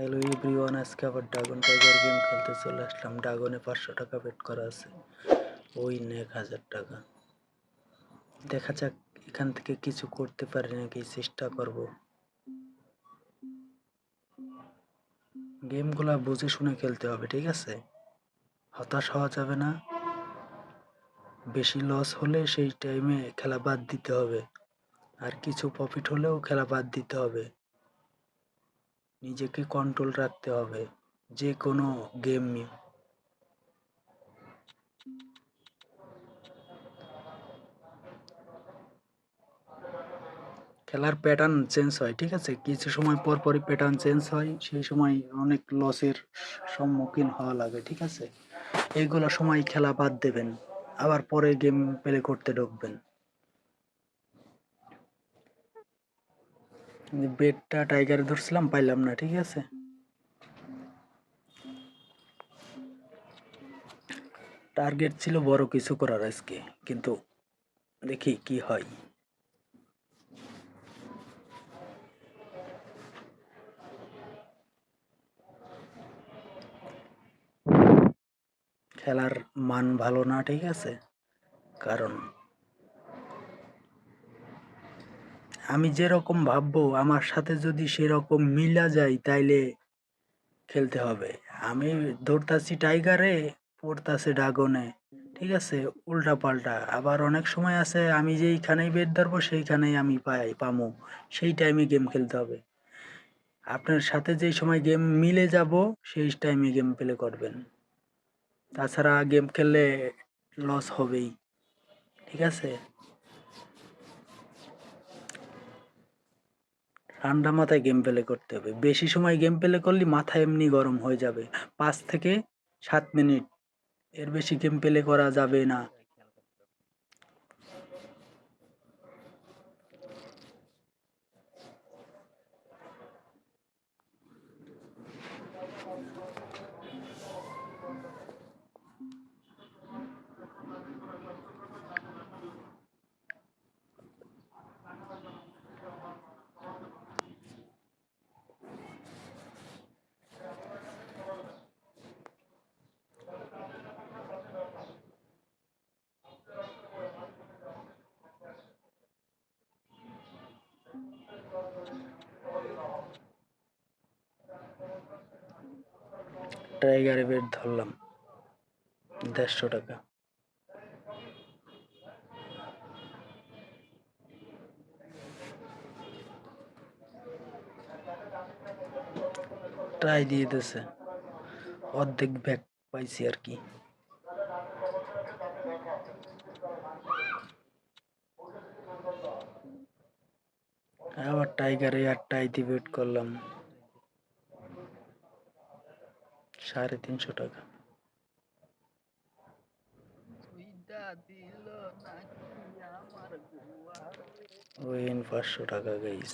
Hello everyone, আজকে আবার dragon tiger game খেলতে চলে আসলাম। ড্রাগনে পাঁচশো টাকা বেট করা আছে। ওই এক হাজার টাকা। দেখা যাক, এখান থেকে কিছু করতে পারি নাকি, চেষ্টা করব। গেমগুলা বুঝে শুনে খেলতে হবে, ঠিক আছে? হতাশ হওয়া যাবে না। বেশি লস হলে সেই টাইমে খেলা বাদ দিতে হবে। আর কিছু প্রফিট হলেও খেলা বাদ দিতে হবে। নিজেকে কন্ট্রোল রাখতে হবে যে কোনো গেম খেলার প্যাটার্ন চেঞ্জ হয়, ঠিক আছে? কিছু সময় পর পরই প্যাটার্ন চেঞ্জ হয়, সেই সময় অনেক লসের সম্মুখীন হওয়া লাগে, ঠিক আছে? এইগুলো সময় খেলা বাদ দেবেন, আবার পরে গেম প্লে করতে ঢুকবেন। বেডটা টাইগারে ধরছিলাম, পাইলাম না, ঠিক আছে? টার্গেট ছিল বড় কিছু করার আজকে, কিন্তু দেখি কি হয়। খেলার মান ভালো না, ঠিক আছে? কারণ আমি যেরকম ভাববো, আমার সাথে যদি সেরকম মিলা যায় তাইলে খেলতে হবে। আমি ধরতাছি টাইগারে পড়তাছে ড্রাগনে ঠিক আছে? উল্টা পাল্টা আবার অনেক সময় আছে, আমি যেইখানেই বেট ধরবো, সেইখানেই আমি পাই, পামো। সেই টাইমে গেম খেলতে হবে। আপনার সাথে যেই সময় গেম মিলে যাব, সেই টাইমে গেম প্লে করবেন। তাছাড়া গেম খেললে লস হবেই। ঠিক আছে? ঠান্ডা মাথায় গেম প্লে করতে হবে। বেশি সময় গেম প্লে করলে মাথা এমনি গরম হয়ে যাবে। পাঁচ থেকে সাত মিনিট এর বেশি গেম প্লে করা যাবে না। টাইগারে বেট ধরলাম। দেড়শো টাকা। ট্রাই দিয়ে দিতেছে অর্ধেক ব্যাগ পাইছি আর কি। আবার টাইগারে আর টাইতে বেট করলাম। সাড়ে তিনশো টাকা। পাঁচশো টাকা গাইস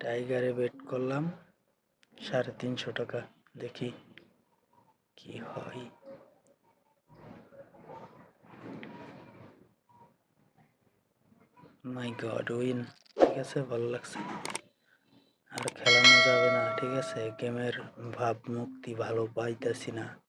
টাইগারে বেট করলাম সাড়ে তিনশো টাকা। দেখি কি হয়। মাই গড উইন ঠিক আছে, ভালো লাগছে। আর খেলানো যাবে না, ঠিক আছে? গেমের ভাব মুক্তি ভালো পাইতেছি না।